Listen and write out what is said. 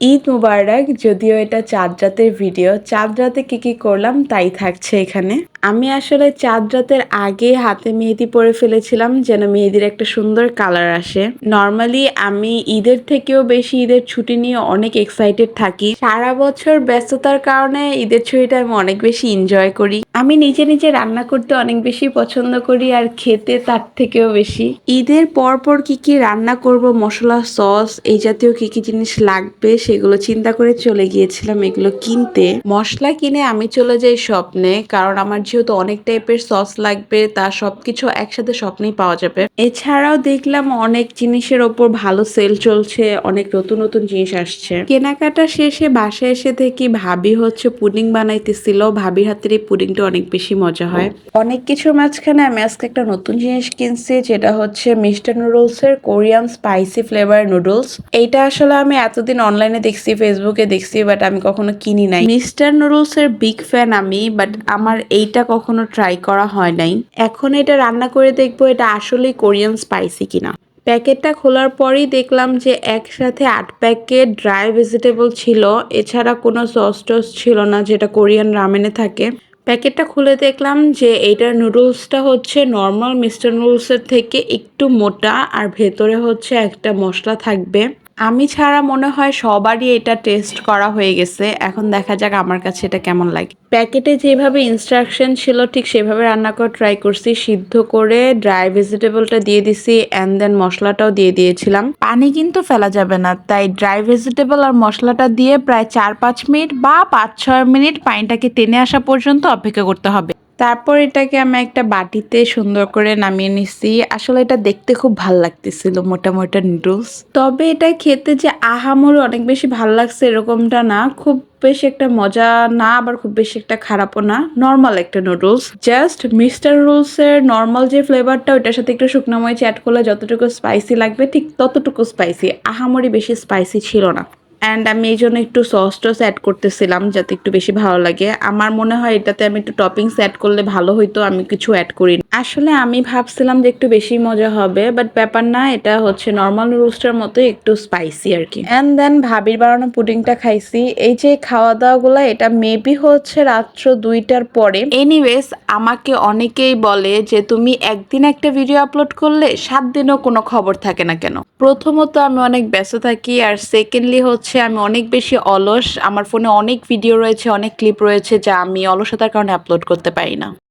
ঈদ মুবারক, যদিও এটা চাঁদ রাতের ভিডিও চাঁদ রাতে কী কী করলাম তাই থাকছে এখানে। আমি আসলে চাঁদ রাতের আগে হাতে মেহেদি পরে ফেলেছিলাম যেন মেহেদির একটা সুন্দর কালার আসে। নর্মালি আমি ঈদের থেকেও বেশি ঈদের ছুটি নিয়ে অনেক এক্সাইটেড থাকি। সারা বছর ব্যস্ততার কারণে ঈদের ছুটিটা আমি অনেক বেশি এনজয় করি। আমি নিজে নিজে রান্না করতে অনেক বেশি পছন্দ করি আর খেতে তার থেকেও বেশি। ঈদের পর পর কি কি রান্না করব, মশলা সস এই জাতীয় কি কি জিনিস লাগবে সেগুলো চিন্তা করে চলে গিয়েছিলাম এগুলো কিনতে। মশলা কিনে আমি চলে যাই স্বপ্নে, কারণ আমার যেহেতু অনেক টাইপের সস লাগবে, তা সবকিছু একসাথে স্বপ্নেই পাওয়া যাবে। এছাড়াও দেখলাম অনেক জিনিসের ওপর ভালো সেল চলছে, অনেক নতুন নতুন জিনিস আসছে। কেনাকাটা শেষে বাসায় এসে দেখি ভাবি হচ্ছে পুডিং বানাইতেছিল, ভাবির হাতের এই পুডিংটা অনেক বেশি মজা হয়। অনেক কিছুর মাঝখানে আমি আজকে একটা নতুন জিনিস কিনছি, যেটা হচ্ছে মিস্টার নুডলস এর কোরিয়ান স্পাইসি ফ্লেভার নুডলস এইটা আসলে আমি এতদিন অনলাইনে দেখছি ফেসবুকে দেখছি বাট আমি কখনো কিনি নাই। মিস্টার নুডলস এর বিগ ফ্যান আমি বাট আমার এইটা কখনো ট্রাই করা হয় নাই। এখন এটা রান্না করে দেখব এটা আসলেই কোরিয়ান স্পাইসি কিনা। প্যাকেটটা খোলার পরেই দেখলাম যে একসাথে আট প্যাকেট ড্রাই ভেজিটেবল ছিল। এছাড়া কোনো সস টস ছিল না যেটা কোরিয়ান রামেনে থাকে। প্যাকেটটা খুলে দেখলাম যে এইটার নুডলসটা হচ্ছে নর্মাল মিস্টার নুডলসের থেকে একটু মোটা আর ভেতরে হচ্ছে একটা মশলা থাকবে। আমি ছাড়া মনে হয় সবারই এটা টেস্ট করা হয়ে গেছে। এখন দেখা যাক আমার কাছে এটা কেমন লাগে। প্যাকেটে যেভাবে ইনস্ট্রাকশন ছিল, ঠিক সেভাবে রান্না করে ট্রাই করছি। সিদ্ধ করে ড্রাই ভেজিটেবলটা দিয়ে দিছি অ্যান্ড দেন মশলাটাও দিয়ে দিয়েছিলাম। পানি কিন্তু ফেলা যাবে না, তাই ড্রাই ভেজিটেবল আর মশলাটা দিয়ে প্রায় চার পাঁচ মিনিট বা পাঁচ ছয় মিনিট পানিটাকে টেনে আসা পর্যন্ত অপেক্ষা করতে হবে। তারপর এটাকে আমি একটা বাটিতে সুন্দর করে নামিয়ে নিছি। আসলে এটা দেখতে খুব ভালো লাগতেছিল মোটা মোটা নুডলস তবে এটা খেতে যে আহামরি অনেক বেশি ভালো লাগছে এরকমটা না, খুব বেশি একটা মজা না, আবার খুব বেশি একটা খারাপও না। নর্মাল একটা নুডলস জাস্ট মিস্টার রুলস এর নর্মাল যে ফ্লেভারটা ওইটার সাথে একটু শুকনো মরিচ অ্যাড করলে যতটুকু স্পাইসি লাগবে, ঠিক ততটুকু স্পাইসি আহামরি বেশি স্পাইসি ছিল না। অ্যান্ড আমি এই জন্য একটু সস টস অ্যাড করতেছিলাম যাতে একটু বেশি ভালো লাগে। আমার মনে হয় এটাতে আমি একটু টপিংস অ্যাড করলে ভালো হইতো, আমি কিছু অ্যাড করি আসলে আমি ভাবছিলাম যে একটু বেশি মজা হবে বাট ব্যাপার না এটা হচ্ছে নর্মাল রোস্টার মতো একটু স্পাইসি আর কি অ্যান্ড দেন ভাবির বানানো পুডিংটা খাইছি। এই যে খাওয়া দাওয়াগুলো এটা মেবি হচ্ছে রাত্র দুইটার পরে। এনিওয়েজ আমাকে অনেকেই বলে যে তুমি একদিন একটা ভিডিও আপলোড করলে সাত দিনও কোনো খবর থাকে না কেন? প্রথমত আমি অনেক ব্যস্ত থাকি আর সেকেন্ডলি হচ্ছে আমি অনেক বেশি অলস। আমার ফোনে অনেক ভিডিও রয়েছে অনেক ক্লিপ রয়েছে যা আমি অলসতার কারণে আপলোড করতে পারি না।